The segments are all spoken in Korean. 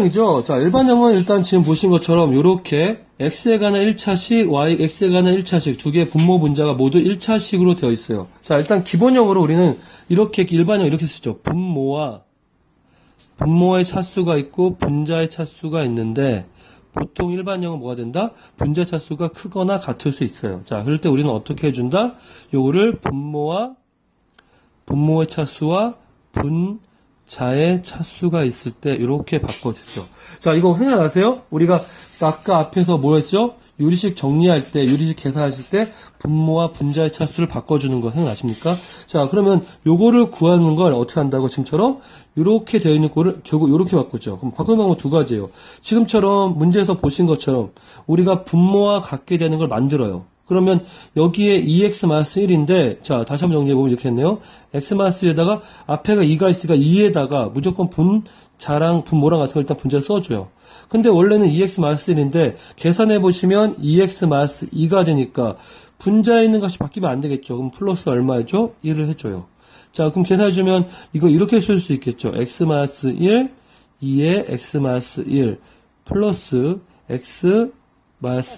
이죠. 자, 일반형은 일단 지금 보신 것처럼 이렇게 x에 관한 1차식, y, x에 관한 1차식 두 개의 분모 분자가 모두 1차식으로 되어 있어요. 자, 일단 기본형으로 우리는 이렇게 일반형 이렇게 쓰죠. 분모와 분모의 차수가 있고 분자의 차수가 있는데 보통 일반형은 뭐가 된다? 분자 차수가 크거나 같을 수 있어요. 자, 그럴 때 우리는 어떻게 해준다? 요거를 분모와 분모의 차수와 분 자의 차수가 있을 때 이렇게 바꿔주죠. 자, 이거 생각나세요? 우리가 아까 앞에서 뭐 했죠? 유리식 정리할 때, 유리식 계산하실 때 분모와 분자의 차수를 바꿔주는 거 생각나십니까? 자, 그러면 요거를 구하는 걸 어떻게 한다고 지금처럼 이렇게 되어 있는 거를 결국 이렇게 바꾸죠. 그럼 바꾸는 방법 두 가지예요. 지금처럼 문제에서 보신 것처럼 우리가 분모와 같게 되는 걸 만들어요. 그러면 여기에 2x-1인데 자 다시 한번 정리해보면 이렇게 했네요. x-1에다가 앞에가 2가 있으니까 2에다가 무조건 분자랑 분모랑 같은 걸 일단 분자 써줘요. 근데 원래는 2x-1인데 계산해보시면 2x-2가 되니까 분자에 있는 것이 바뀌면 안 되겠죠. 그럼 플러스 얼마죠? 1을 해줘요. 자, 그럼 계산해주면 이거 이렇게 쓸 수 있겠죠. x-1, 2에 x-1 플러스 x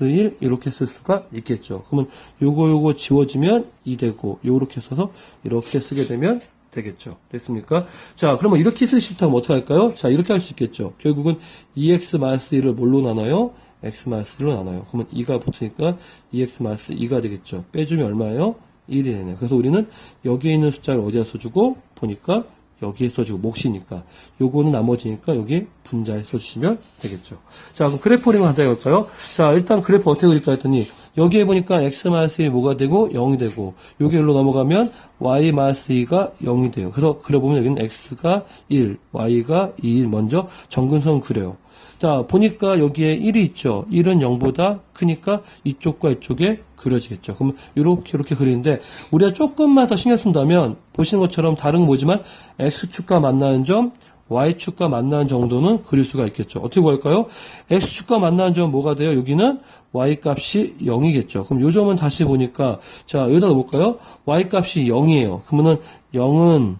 1 이렇게 쓸 수가 있겠죠. 그러면 요거 요거 지워지면 2 되고 요렇게 써서 이렇게 쓰게 되면 되겠죠. 됐습니까? 자, 그러면 이렇게 쓰고 싶다면 어떻게 할까요? 자, 이렇게 할 수 있겠죠. 결국은 2x 마이너스 1을 뭘로 나눠요? x 마이너스 1로 나눠요. 그러면 2가 붙으니까 2x 마이너스 2가 되겠죠. 빼주면 얼마예요? 1이 되네요. 그래서 우리는 여기에 있는 숫자를 어디다 써주고 보니까 여기에 써주고 몫이니까 요거는 나머지니까 여기 분자에 써주시면 되겠죠. 자 그럼 그래프 그림을 하다 해볼까요? 자 일단 그래프 어떻게 그릴까 했더니 여기에 보니까 x 마이너스 1 뭐가 되고 0이 되고 요게 일로 넘어가면 y 마이너스 2가 0이 돼요. 그래서 그려보면 여기는 x가 1, y가 2 먼저 정근선 그려요. 자, 보니까 여기에 1이 있죠. 1은 0보다 크니까 이쪽과 이쪽에 그려지겠죠. 그럼 이렇게 이렇게 그리는데 우리가 조금만 더 신경 쓴다면 보시는 것처럼 다른 건 뭐지만 x축과 만나는 점, y축과 만나는 정도는 그릴 수가 있겠죠. 어떻게 구할까요? x축과 만나는 점 뭐가 돼요? 여기는 y 값이 0이겠죠. 그럼 요 점은 다시 보니까 자, 여기다 놓을까요? y 값이 0이에요. 그러면은 0은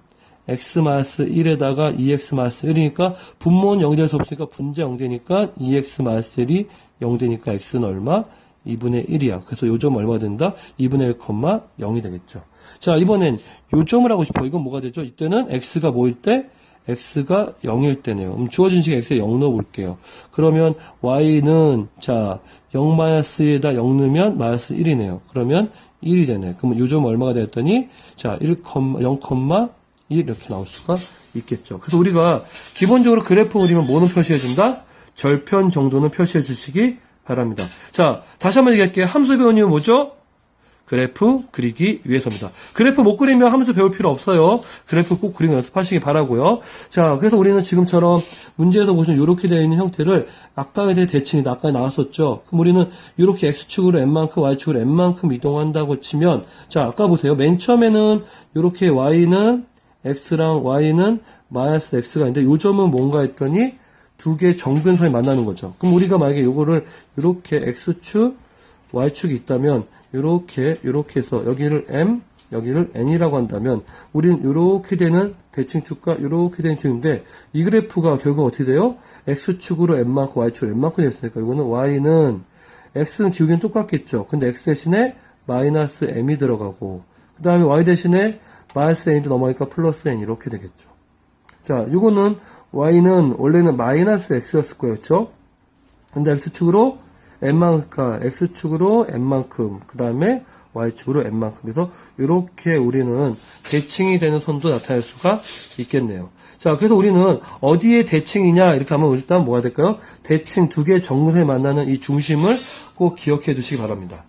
x-1에다가 2x-1이니까 분모는 0이 될수 없으니까 분자 0되니까 2x-1이 0되니까 x는 얼마? 2분의 1이야. 그래서 요점 얼마 된다? 2분의 1, 0이 되겠죠. 자, 이번엔 요점을 하고 싶어. 이건 뭐가 되죠? 이때는 x가 뭐일 때? x가 0일 때네요. 그럼 주어진 식에 x에 0 넣어볼게요. 그러면 y는 자 0-2에다 0 넣으면 마이너스 1이네요. 그러면 1이 되네. 그러면 요점 얼마가 되었더니 자 1, 0, 1 이렇게 나올 수가 있겠죠. 그래서 우리가 기본적으로 그래프 그리면 뭐는 표시해준다? 절편 정도는 표시해 주시기 바랍니다. 자, 다시 한번 얘기할게요. 함수 배운 이유 뭐죠? 그래프 그리기 위해서입니다. 그래프 못 그리면 함수 배울 필요 없어요. 그래프 꼭 그리는 연습하시기 바라고요. 자, 그래서 우리는 지금처럼 문제에서 보시면 이렇게 되어 있는 형태를 아까에 대해 대칭이다. 아까 나왔었죠. 그럼 우리는 이렇게 x축으로 n만큼 y축으로 n만큼 이동한다고 치면 자, 아까 보세요. 맨 처음에는 이렇게 y는 x랑 y는 마이너스 x가 있는데 요 점은 뭔가 했더니 두 개의 정근선이 만나는 거죠. 그럼 우리가 만약에 요거를 이렇게 x축, y축이 있다면 이렇게 이렇게 해서 여기를 m, 여기를 n이라고 한다면 우리는 이렇게 되는 대칭축과 이렇게 되는 축인데 이 그래프가 결국 어떻게 돼요? x축으로 n만큼 y축으로 n만큼 됐으니까 이거는 y는 x는 기울기는 똑같겠죠. 근데 x 대신에 마이너스 m이 들어가고 그 다음에 y 대신에 마이너스 n도 넘어가니까 플러스 n 이렇게 되겠죠. 자, 이거는 y는 원래는 마이너스 x였을 거였죠. 근데 x축으로 n만큼, x축으로 n만큼, 그 다음에 y축으로 n만큼. 그래서 이렇게 우리는 대칭이 되는 선도 나타낼 수가 있겠네요. 자, 그래서 우리는 어디에 대칭이냐 이렇게 하면 일단 뭐가 될까요? 대칭 두 개의 정근에 만나는 이 중심을 꼭 기억해 두시기 바랍니다.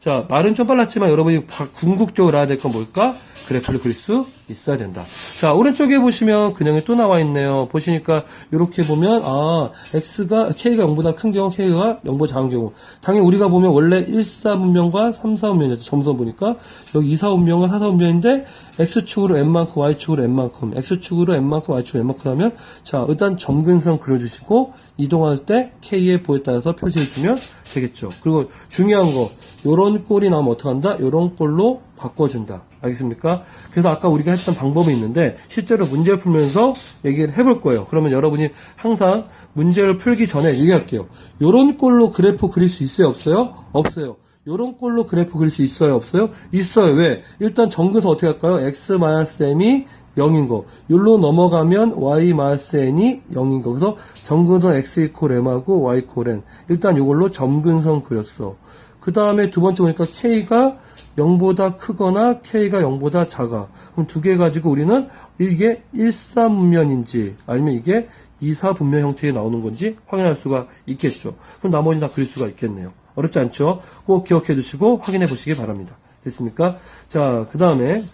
자, 말은 좀 빨랐지만 여러분이 궁극적으로 알아야 될 건 뭘까? 그래프를 그릴 수 있어야 된다. 자, 오른쪽에 보시면 근형이 또 나와 있네요. 보시니까 이렇게 보면 아, x가 k가 0보다 큰 경우, k가 0보다 작은 경우. 당연히 우리가 보면 원래 1, 4 분면과 3, 4 분면이었죠. 점선 보니까 여기 2, 4 분면과 4, 4 분면인데 x축으로 n만큼, y축으로 n만큼, x축으로 n만큼, y축으로 n만큼 하면 자, 일단 점근선 그려 주시고 이동할 때 k의 보에 따라서 표시해 주면 되겠죠. 그리고 중요한 거, 요런 꼴이 나오면 어떡한다? 요런 꼴로 바꿔준다. 알겠습니까? 그래서 아까 우리가 했던 방법이 있는데 실제로 문제를 풀면서 얘기를 해볼 거예요. 그러면 여러분이 항상 문제를 풀기 전에 얘기할게요. 요런 꼴로 그래프 그릴 수 있어요? 없어요? 없어요. 요런 꼴로 그래프 그릴 수 있어요? 없어요? 있어요. 왜? 일단 정근서 어떻게 할까요? x-m이 0인 거. 여기로 넘어가면 y-n이 0인 거. 그래서 정근선 x 이퀄 m하고 y 이퀄 n. 일단 이걸로 점근선 그렸어. 그 다음에 두 번째 보니까 k가 0보다 크거나 k가 0보다 작아. 그럼 두 개 가지고 우리는 이게 1사분면인지 아니면 이게 2사분면 형태에 나오는 건지 확인할 수가 있겠죠. 그럼 나머지 다 그릴 수가 있겠네요. 어렵지 않죠? 꼭 기억해 두시고 확인해 보시기 바랍니다. 됐습니까? 자, 그 다음에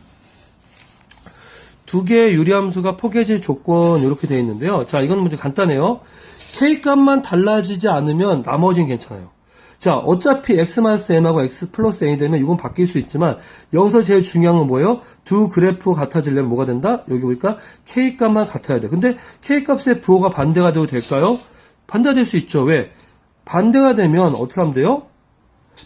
두 개의 유리함수가 포개질 조건 이렇게 되어 있는데요. 자, 이건 문제 간단해요. k 값만 달라지지 않으면 나머지는 괜찮아요. 자, 어차피 x-m하고 x 플러스 n이 되면 이건 바뀔 수 있지만 여기서 제일 중요한 건 뭐예요? 두 그래프가 같아지려면 뭐가 된다? 여기 보니까 k 값만 같아야 돼. 근데 k 값의 부호가 반대가 돼도 될까요? 반대가 될 수 있죠. 왜? 반대가 되면 어떻게 하면 돼요?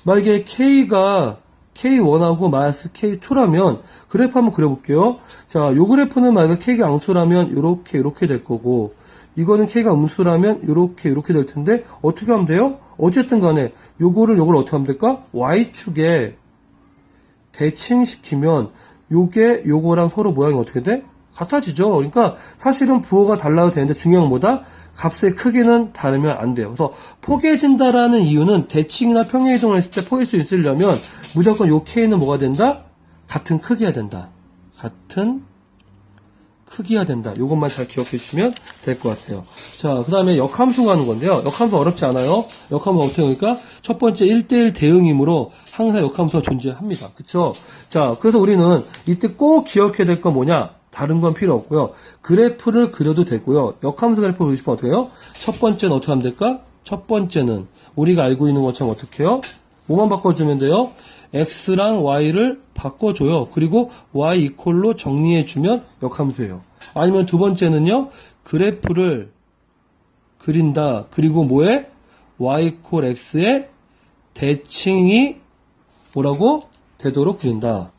만약에 k가 k1하고 마이너스 k2라면 그래프 한번 그려볼게요. 자, 요 그래프는 만약에 k가 양수라면 요렇게 요렇게 될 거고 이거는 k가 음수라면 요렇게 요렇게 될 텐데 어떻게 하면 돼요? 어쨌든 간에 요거를 요걸 어떻게 하면 될까? y축에 대칭시키면 요게 요거랑 서로 모양이 어떻게 돼? 같아지죠. 그러니까 사실은 부호가 달라도 되는데 중요한 건 뭐다? 값의 크기는 다르면 안 돼요. 그래서 포개진다라는 이유는 대칭이나 평행 이동을 했을 때 포개질 수 있으려면 무조건 요 k는 뭐가 된다? 같은 크기가 된다. 같은 크기가 된다. 이것만 잘 기억해 주시면 될 것 같아요. 자, 그 다음에 역함수가 하는 건데요. 역함수 어렵지 않아요. 역함수 어떻게 하니까 첫 번째 1대1 대응이므로 항상 역함수가 존재합니다. 그쵸? 자, 그래서 우리는 이때 꼭 기억해야 될 건 뭐냐? 다른 건 필요 없고요. 그래프를 그려도 되고요. 역함수 그래프를 그리고 싶으면 어떻게 해요? 첫 번째는 어떻게 하면 될까? 첫 번째는 우리가 알고 있는 것처럼 어떻게 해요? 뭐만 바꿔주면 돼요? x랑 y를 바꿔줘요. 그리고 y 이퀄로 정리해주면 역함수예요. 아니면 두 번째는요. 그래프를 그린다. 그리고 뭐에? y 이퀄 x의 대칭이 뭐라고? 되도록 그린다.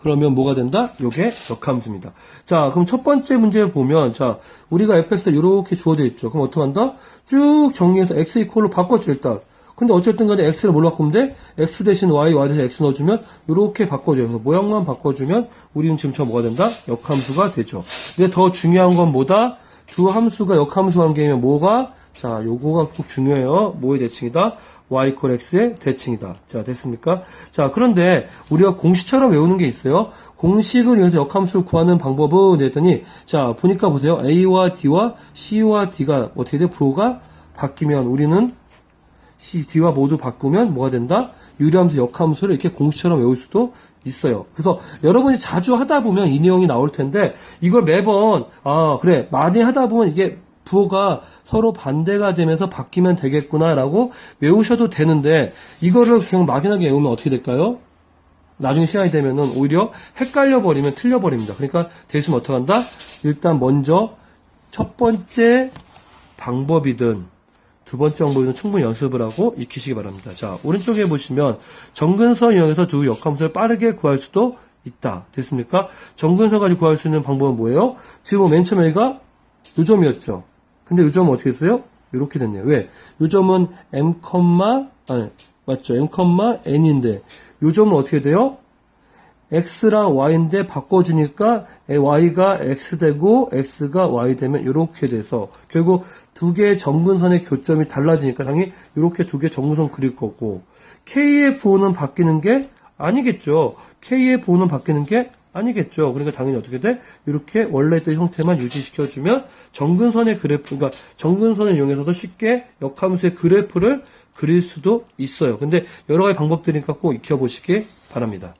그러면 뭐가 된다? 요게 역함수입니다. 자, 그럼 첫 번째 문제 보면, 자, 우리가 fx가 이렇게 주어져 있죠. 그럼 어떻게 한다? 쭉 정리해서 x 이퀄로 바꿔줘, 일단. 근데 어쨌든 간에 x를 뭘로 바꾸면 돼? x 대신 y, y 대신 x 넣어주면 이렇게 바꿔줘요. 그래서 모양만 바꿔주면 우리는 지금 저 뭐가 된다? 역함수가 되죠. 근데 더 중요한 건 뭐다? 두 함수가 역함수 관계이면 뭐가? 자, 요거가 꼭 중요해요. 뭐의 대칭이다? Y 이퀄 x의 대칭이다. 자, 됐습니까? 자, 그런데 우리가 공식처럼 외우는 게 있어요. 공식을 위해서 역함수를 구하는 방법은 했더니 자, 보니까 보세요. a와 d와 c와 d가 어떻게 돼? 부호가 바뀌면 우리는 C, D와 모두 바꾸면 뭐가 된다? 유리함수, 역함수를 이렇게 공식처럼 외울 수도 있어요. 그래서 여러분이 자주 하다 보면 이 내용이 나올 텐데 이걸 매번 아 그래 많이 하다 보면 이게 부호가 서로 반대가 되면서 바뀌면 되겠구나라고 외우셔도 되는데 이거를 그냥 막연하게 외우면 어떻게 될까요? 나중에 시간이 되면은 오히려 헷갈려 버리면 틀려 버립니다. 그러니까 대수면 어떻게 한다? 일단 먼저 첫 번째 방법이든 두 번째 방법은 충분히 연습을 하고 익히시기 바랍니다. 자, 오른쪽에 보시면 정근선 이용해서 두 역함수를 빠르게 구할 수도 있다. 됐습니까? 정근선 가지고 구할 수 있는 방법은 뭐예요? 지금 맨 처음에 가 요점이었죠. 근데 요점은 어떻게 됐어요? 이렇게 됐네요. 왜? 요점은 m, 아니, 맞죠? m, n인데 요점은 어떻게 돼요? x랑 y인데 바꿔주니까 y가 x 되고 x가 y 되면 이렇게 돼서 결국 두 개의 정근선의 교점이 달라지니까 당연히 이렇게 두 개의 정근선 그릴 거고 k의 부호는 바뀌는 게 아니겠죠. k의 부호는 바뀌는 게 아니겠죠. 그러니까 당연히 어떻게 돼? 이렇게 원래 있던 형태만 유지시켜주면 정근선의 그래프, 그러니까 정근선을 이용해서도 쉽게 역함수의 그래프를 그릴 수도 있어요. 근데 여러 가지 방법들이니까 꼭 익혀보시기 바랍니다.